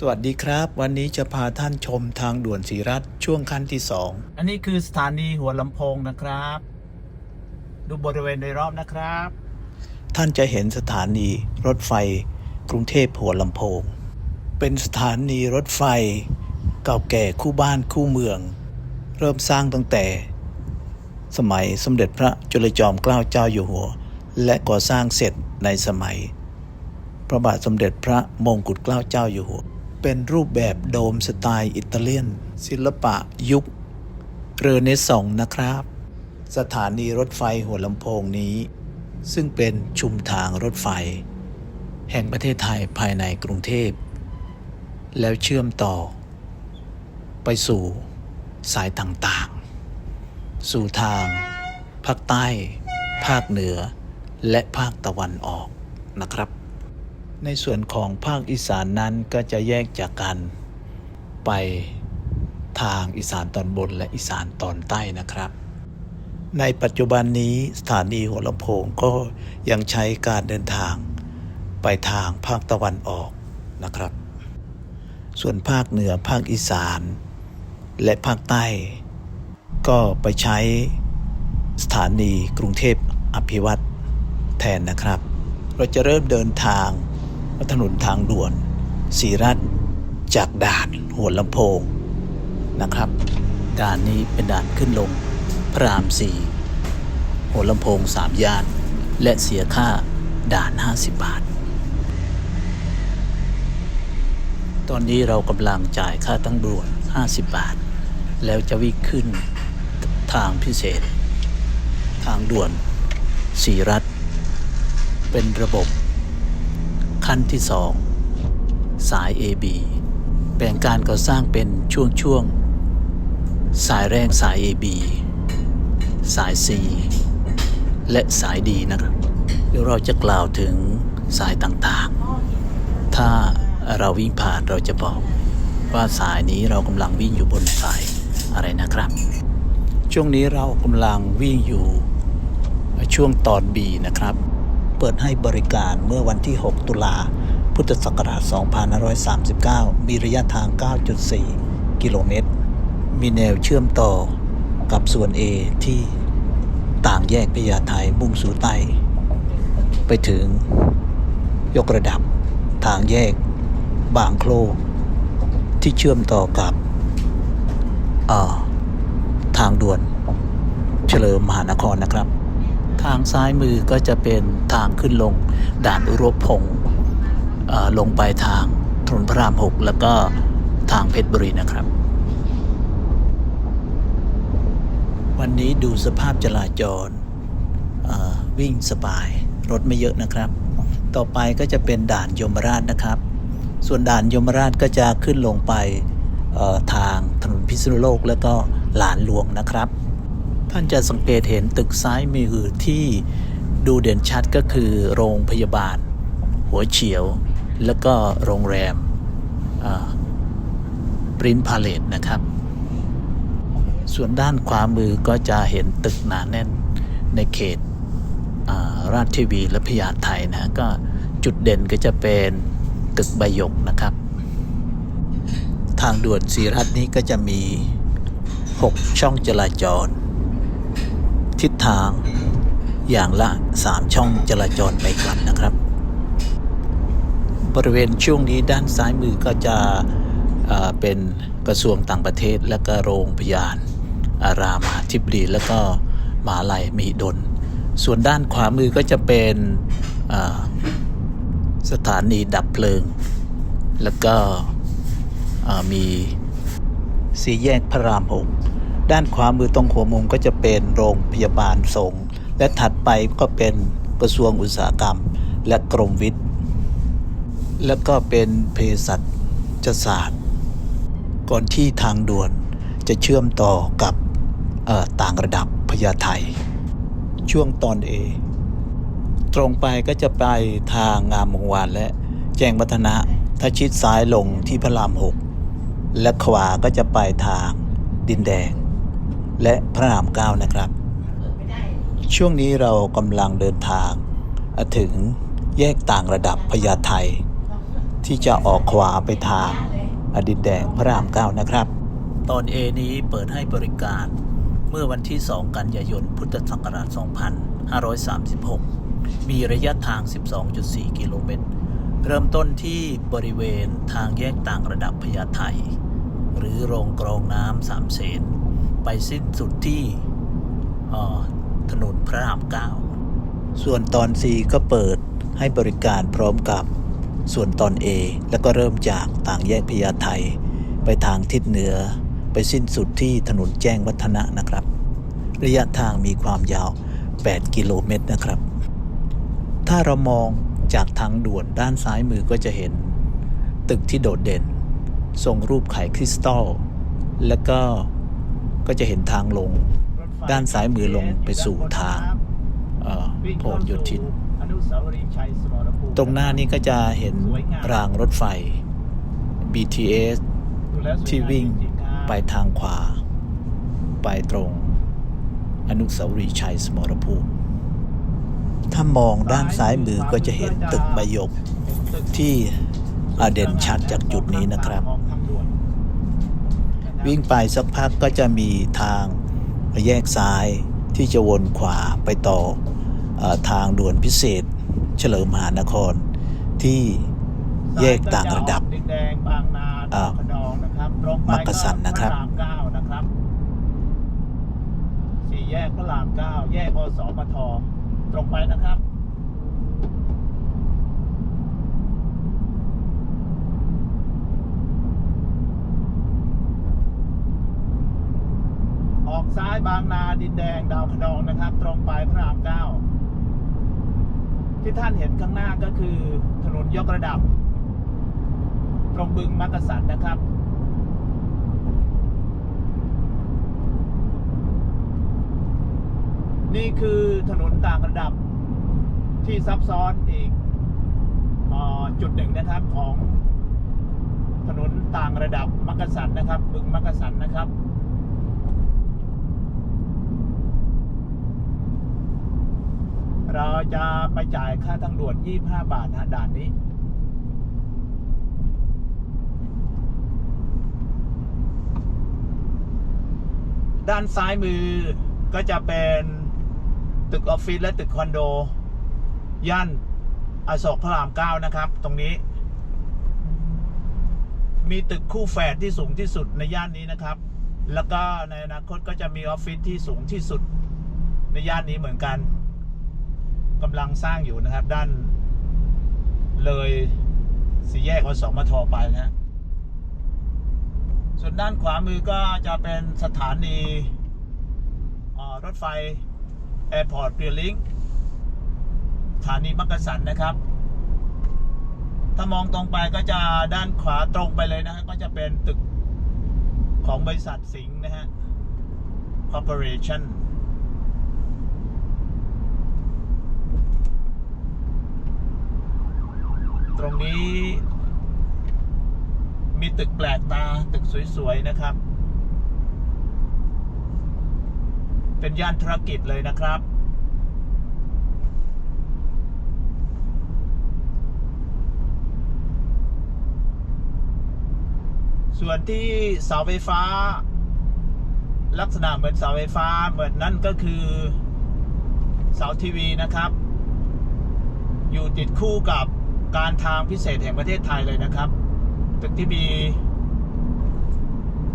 สวัสดีครับ วันนี้จะพาท่านชมทางด่วนศรีรัตน์ช่วงขั้นที่สองอันนี้คือสถานีหัวลำโพงนะครับ ดูบริเวณโดยรอบนะครับ ท่านจะเห็นสถานีรถไฟกรุงเทพหัวลำโพง เป็นสถานีรถไฟ เก่าแก่คู่บ้านคู่เมือง เริ่มสร้างตั้งแต่ สมัยสมเด็จพระจุลจอมเกล้าเจ้าอยู่หัว และก่อสร้างเสร็จในสมัย พระบาทสมเด็จพระมงกุฎเกล้าเจ้าอยู่หัว เป็นรูปแบบโดมสไตล์อิตาเลียน ศิลปะยุค เรเนซองส์นะครับ สถานีรถไฟหัวลำโพงนี้ ซึ่งเป็นชุมทางรถไฟ แห่งประเทศไทยภายในกรุงเทพ แล้วเชื่อมต่อ ไปสู่สายต่างๆ สู่ทาง ภาคใต้ ภาคเหนือ และภาคตะวันออกนะครับ ในส่วนของภาคอีสานนั้นก็จะแยกจากกันไปทางอีสานตอนบนและอีสานตอนใต้นะครับ ในปัจจุบันนี้สถานีหัวลำโพงก็ยังใช้การเดินทางไปทางภาคตะวันออกนะครับ ส่วนภาคเหนือภาคอีสาน และภาคใต้ ก็ไปใช้สถานีกรุงเทพอภิวัตแทนนะครับ เราจะเริ่มเดินทาง ถนนทางด่วนศรีรัตจากด่านหัวลำโพงนะครับ ด่านนี้เป็นด่านขึ้นลง พระรามสี่หัวลำโพงสามย่าน และเสียค่าด่าน 50 บาท ตอนนี้เรากำลังจ่ายค่าตั้งด่วน 50 บาท แล้วจะวิ่งขึ้นทางพิเศษ ทางด่วนสีรัฐ เป็นระบบ ขั้นที่สองสาย AB แบ่งการก่อสร้างเป็นช่วงๆ สายแรกสาย AB สาย C และสาย D นะครับ เดี๋ยวเราจะกล่าวถึงสายต่างๆ ถ้าเราวิ่งผ่านเราจะบอกว่าสายนี้เรากำลังวิ่งอยู่บนสายอะไรนะครับ ช่วงนี้เรากำลังวิ่งอยู่ช่วงตอน B นะครับ เปิดให้บริการเมื่อวันที่ 6 ตุลา พุทธศักราช 2539 มีระยะทาง 9.4 กิโลเมตร มีแนวเชื่อมต่อกับส่วน A ที่ต่างแยกพญาไทยมุ่งสู่ใต้ ไปถึงยกระดับทางแยกบางโคลที่เชื่อมต่อกับทางด่วนเฉลิมมหานครนะครับ ทางซ้ายมือก็จะเป็นทางขึ้นลงด่านอุรพพงศ์ลงไปทางถนนพระรามหกแล้วก็ทางเพชรบุรีนะครับ วันนี้ดูสภาพจราจรวิ่งสบาย รถไม่เยอะนะครับ ต่อไปก็จะเป็นด่านยมราชนะครับ ส่วนด่านยมราชก็จะขึ้นลงไปทางถนนพิษณุโลกแล้วก็หลานหลวงนะครับ ท่านจะสังเกตเห็นตึกซ้ายมือที่ดูเด่นชัดก็คือโรงพยาบาล หัวเฉียว แล้วก็โรงแรมปรินพาเลตนะครับ ส่วนด้านขวามือก็จะเห็นตึกหนาแน่นในเขตราชเทีวีและพญาไทนะฮะก็จุดเด่นก็จะเป็นตึกใบหยกนะครับ ทางด่วนสีรัตน์นี้ก็จะมี 6 ช่องจราจร ทิศทางอย่างละ 3 ช่องจราจรไปกลับนะครับ บริเวณช่วงนี้ด้านซ้ายมือก็จะเป็นกระทรวงต่างประเทศ และก็โรงพยาบาลอารามาธิบดี แล้วก็มหาลัยมหิดล ส่วนด้านขวามือก็จะเป็นสถานีดับเพลิง แล้วก็มีสี่แยกพระรามหก ด้านขวามือตรงหัวมุมก็จะเป็นโรงพยาบาลสงฆ์และถัดไปก็เป็นกระทรวงอุตสาหกรรม และกรมวิทย์ แล้วก็เป็นเภสัชศาสตร์ ก่อนที่ทางด่วนจะเชื่อมต่อกับต่างระดับพญาไทช่วงตอนเอตรงไปก็จะไปทางงามวงวานและแจ้งวัฒนะถ้าชิดซ้ายลงที่พระรามหกและขวาก็จะไปทางดินแดง และพระรามเก้านะครับ ช่วงนี้เรากำลังเดินทางถึงแยกต่างระดับพญาไทที่จะออกขวาไปทางอดินแดงพระรามเก้านะครับ ตอน A นี้เปิดให้บริการเมื่อวันที่ 2 กันยายน พุทธศักราช 2536 มีระยะทาง 12.4 กิโลเมตร เริ่มต้นที่บริเวณทางแยกต่างระดับพญาไทหรือโรงกรองน้ำสามเสน ไปสิ้นสุดที่ถนนพระราม9ส่วนตอน C ก็เปิดให้บริการพร้อมกับส่วนตอน A แล้วก็เริ่มจากต่างแยกพญาไทไปทางทิศเหนือ ไปสิ้นสุดที่ถนนแจ้งวัฒนะนะครับ ระยะทางมีความยาว 8 กิโลเมตรนะครับ ถ้าเรามองจากทางด่วนด้านซ้ายมือก็จะเห็น ตึกที่โดดเด่น ทรงรูปไข่คริสตัล แล้วก็ ก็จะเห็นทางลง ด้านซ้ายมือลงไปสู่ทางเอ่อพหลโยธินอนุสาวรีย์ชัยสมรภูมิตรงหน้านี้ก็จะเห็นรางรถไฟ BTS ที่วิ่งไปทางขวา ไปตรง อนุสาวรีย์ชัยสมรภูมิ ถ้ามองด้านซ้ายมือก็จะเห็นตึกใบหยกที่อเด่นชัดจากจุดนี้นะครับ วนนะครับวิ่งไปสักพักก็จะมีทางแยกซ้ายที่จะวนขวาไปต่อเออทางด่วนพิเศษ เฉลิมมหานครที่แยกต่างระดับดินแดงบางนาอ่าขนองนะครับตรงไปมักกะสันนะครับพรามเก้านะครับสี่แยกพระรามเก้าแยกอสมทตรงไปนะครับ ซ้ายบางนาดินแดงดาวขนองนะครับ ตรงไปพระรามเก้าที่ท่านเห็นข้างหน้าก็คือถนนยกระดับ ตรงบึงมักกะสันนะครับ นี่คือถนนต่างระดับที่ซับซ้อนอีกออจุดหนึ่งนะครับของถนนต่างระดับมักกะสันนะครับ บึงมักกะสันนะครับ เราจะไปจ่ายค่าทางด่วน 25 บาทนะด่านนี้ ด้านซ้ายมือก็จะเป็นตึกออฟฟิศและตึกคอนโด ย่านอโศกพระรามเก้านะครับ ตรงนี้ มีตึกคู่แฝดที่สูงที่สุดในย่านนี้นะครับ แล้วก็ในอนาคตก็จะมีออฟฟิศที่สูงที่สุดในย่านนี้เหมือนกัน กำลังสร้างอยู่นะครับ ด้านเลยสี่แยกอสมทไปนะฮะส่วนด้านขวามือก็จะเป็นสถานีรถไฟ Airport r a i l i n k สถานีมักกะสันนะครับ ถ้ามองตรงไปก็จะด้านขวาตรงไปเลยนะฮะก็จะเป็นตึกของบริษัทสิงห์นะฮะ Corporation ตรงนี้ มีตึกแปลกตาตึกสวยๆนะครับ เป็นย่านธุรกิจเลยนะครับส่วนที่เสาไฟฟ้า ลักษณะเหมือนเสาไฟฟ้าเหมือนนั่นก็คือเสาทีวีนะครับ อยู่ติดคู่กับ การทางพิเศษแห่งประเทศไทยเลยนะครับ ตึกที่มี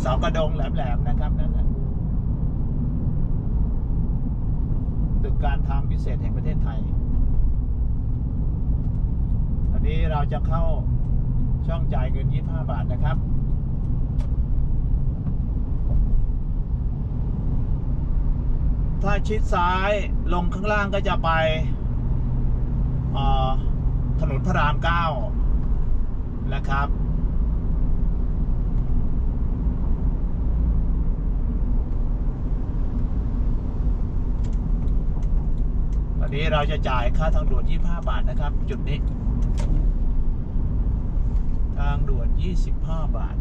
เสากระดงแหลมๆนะครับนั่นแหละตึกการทางพิเศษแห่งประเทศไทยอันนี้เราจะเข้าช่องจ่ายเงิน 25 บาทนะครับถ้าชิดซ้ายลงข้างล่างก็จะไปอ่อ ถนนพระรามเก้านะครับ วันนี้เราจะจ่ายค่าทางด่วน 25 บาทนะครับ จุดนี้ ทางด่วน 25 บาท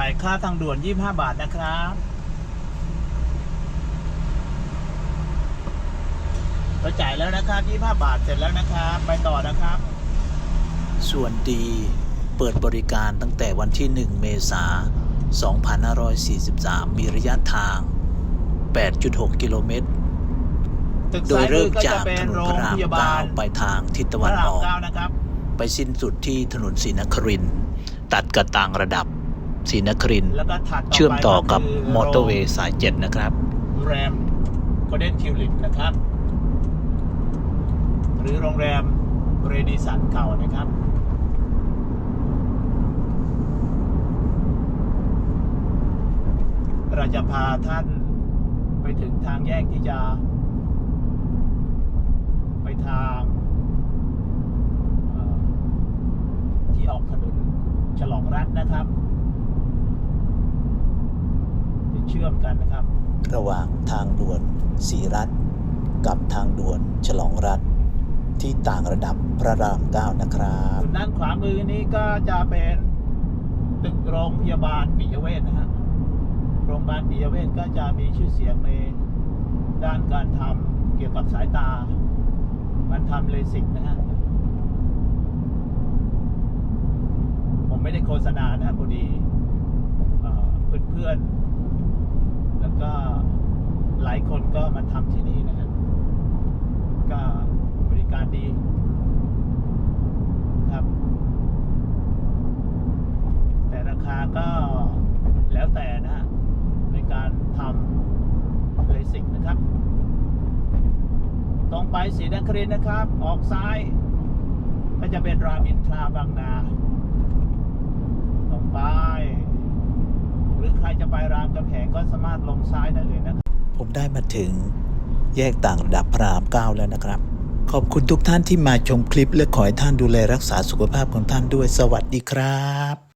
ายค่าทางด่วน 25 บาทนะครับ เราจ่ายแล้วนะครับ 25 บาทเสร็จแล้วนะครับ ไปต่อนะครับ ส่วนดีเปิดบริการตั้งแต่วันที่ 1 เมษายน2543 มีระยะทาง 8.6 กิโลเมตรตึกโดซ้ายยเริ่มืมอก็จาจะกเป็ถนนนโรพงระรามพยาบาล9ไปทางทิศตะพวันระราอมอกเก้านะครับไปสิ้นสุดที่ถนนศรีนครินทร์ตัดกับต่างระดับ ศรีนครินทร์แล้วก็ถัดต่อไปเชื่อมต่อกับคืมอเตอร์เวย์สาย7นะครับโรงแรมโคเดนทิวลิปนะครับ หรือโรงแรมเรดิสันเก่านะครับเราจะพาท่านไปถึงทางแยกที่จะ ไปทางเอ่อที่ออกถนนฉลองรัฐนะครับ ที่ เชื่อมกันนะครับ ระหว่างทางด่วนศรีรัตน์กับทางด่วนฉลองรัฐ ที่ต่างระดับพระราม9นะครับส่วนด้านขวามือนี้ก็จะเป็นตึกโรงพยาบาลปิยเวชนะฮะโรงพยาบาลปิยเวชก็จะมีชื่อเสียงในด้านการทำเกี่ยวกับสายตา มันทำเลสิกนะฮะ ผมไม่ได้โฆษณานะครับพอดีเอ่อเพื่อนๆแล้ว ก็หลายคนก็มาทำที่นี่นะฮะก็บริการดีครับ แต่ราคาก็แล้วแต่นะฮะในการทำเลสิกนะครับ ตรงไปสีนครินนะครับ ออกซ้าย ก็จะเป็นรามอินทราบางนา ตรงไป หรือใครจะไปรามกำแหงก็สามารถลงซ้ายได้เลยนะครับ ผมได้มาถึงแยกต่างระดับพระราม9แล้วนะครับ ขอบคุณทุกท่านที่มาชมคลิปและขอให้ท่านดูแลรักษาสุขภาพของท่านด้วยสวัสดีครับ